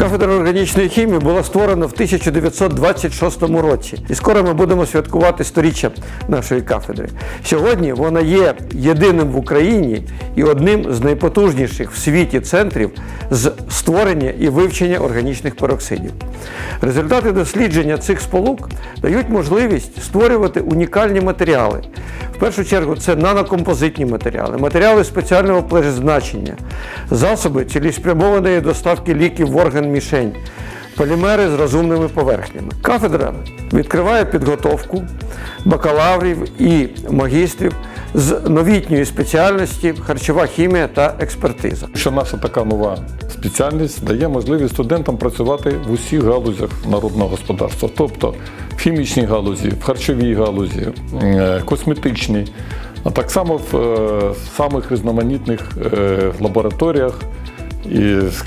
Кафедра органічної хімії була створена в 1926 році, і скоро ми будемо святкувати сторіччя нашої кафедри. Сьогодні вона є єдиним в Україні і одним з найпотужніших в світі центрів з створення і вивчення органічних пероксидів. Результати дослідження цих сполук дають можливість створювати унікальні матеріали. В першу чергу це нанокомпозитні матеріали, матеріали спеціального призначення, засоби цілеспрямованої доставки ліків в орган мішень, полімери з розумними поверхнями. Кафедра відкриває підготовку бакалаврів і магістрів з новітньої спеціальності харчова хімія та експертиза. Що наша така нова спеціальність дає можливість студентам працювати в усіх галузях народного господарства, тобто в хімічній галузі, в харчовій галузі, е, косметичній, а так само в е, самих різноманітних е, лабораторіях,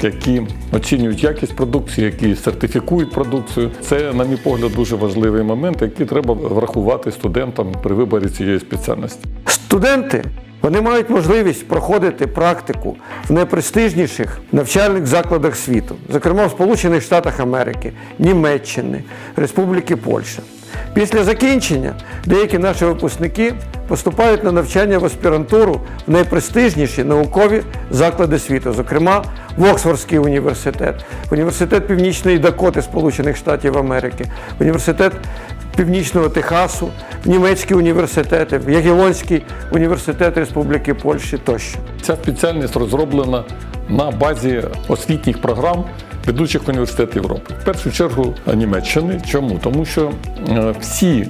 які оцінюють якість продукції, які сертифікують продукцію. Це, на мій погляд, дуже важливий момент, який треба врахувати студентам при виборі цієї спеціальності. Студенти вони мають можливість проходити практику в найпрестижніших навчальних закладах світу, зокрема в Сполучених Штатах Америки, Німеччини, Республіки Польща. Після закінчення деякі наші випускники поступають на навчання в аспірантуру в найпрестижніші наукові заклади світу, зокрема в Оксфордський університет, університет Північної Дакоти Сполучених Штатів Америки, університет Північного Техасу, в німецькі університети, в Ягелонський університет Республіки Польщі тощо. Ця спеціальність розроблена на базі освітніх програм ведучих університетів Європи. В першу чергу Німеччини. Чому? Тому що е, всі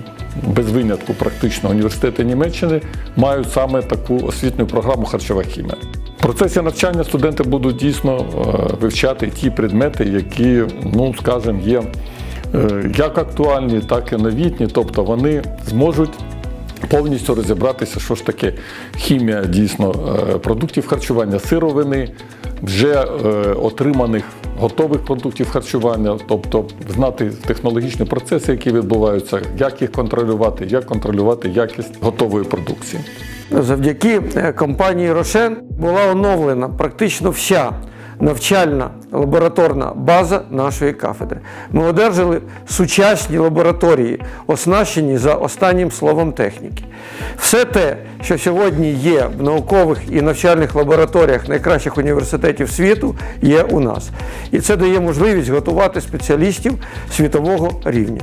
без винятку практично університети Німеччини мають саме таку освітню програму харчова хімія. В процесі навчання студенти будуть дійсно е, вивчати ті предмети, які, ну скажімо, є е, як актуальні, так і новітні, тобто вони зможуть повністю розібратися, що ж таке хімія дійсно продуктів харчування, сировини, вже отриманих готових продуктів харчування, тобто знати технологічні процеси, які відбуваються, як їх контролювати, як контролювати якість готової продукції. Завдяки е, компанії Рошен була оновлена практично вся навчальна лабораторна база нашої кафедри. Ми одержали сучасні лабораторії, оснащені за останнім словом техніки. Все те, що сьогодні є в наукових і навчальних лабораторіях найкращих університетів світу, є у нас. І це дає можливість готувати спеціалістів світового рівня.